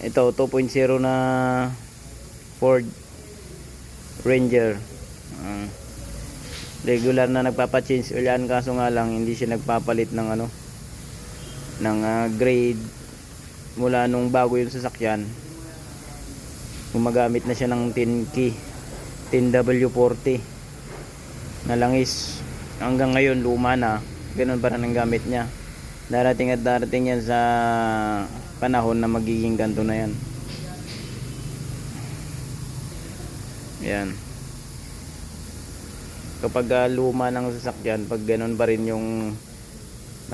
ito 2.0 na Ford Ranger. Ah. regular na nagpapa-change oil yan kaso nga lang hindi siya nagpapalit ng ano ng ah, grade mula nung bago yung sasakyan. Gumagamit na siya ng 10 key 10W40 na langis. Hanggang ngayon luma na. Ganun pa rin ang gamit niya darating at darating yan sa panahon na magiging ganto na yan. Yan. Kapag ah, luma ng sasakyan pag ganun pa rin yung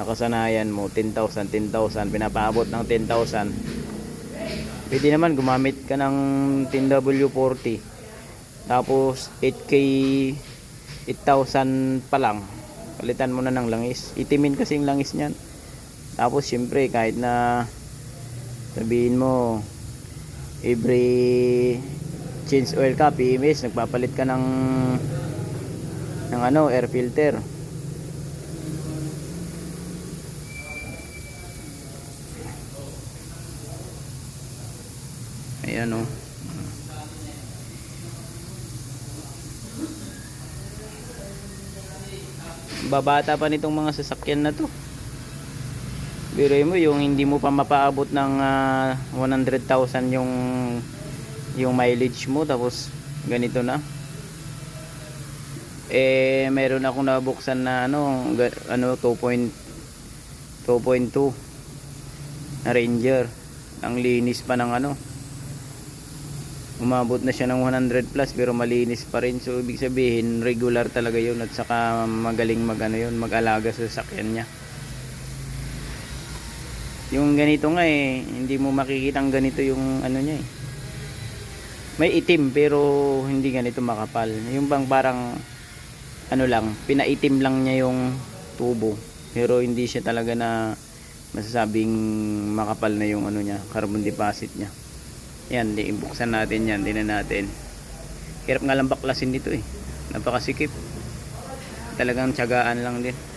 nakasanayan mo 10,000 10,000 pinapaabot ng 10,000 pwede naman gumamit ka ng 10W40 tapos 8K 8,000 pa lang. Palitan mo na ng langis. Itimin kasi yung langis niyan tapos syempre kahit na sabihin mo every change oil ka PMS nagpapalit ka ng ng ano air filter. Ayan o babata pa nitong mga sasakyan na to Biruin mo yung hindi mo pa mapaabot ng ah, 100,000 yung yung mileage mo tapos ganito na. Eh meron akong nabuksan na ano ano 2.2 na Ranger. Ang linis pa ng ano. Umabot na siya ng 100 plus pero malinis pa rin. So ibig sabihin regular talaga yun at saka magaling mag ano yun mag-alaga sa sasakyan niya yung ganito nga eh hindi mo makikita ang ganito yung ano niya eh. May itim pero hindi ganito makapal. Yung bang parang ano lang pinaitim lang niya yung tubo. Pero hindi siya talaga na masasabing makapal na yung ano niya carbon deposit niya. Yan di ibuksan natin yan tingnan natin. Hirap nga lang baklasin dito eh. Napakasikip. Talagang tiyagaan lang din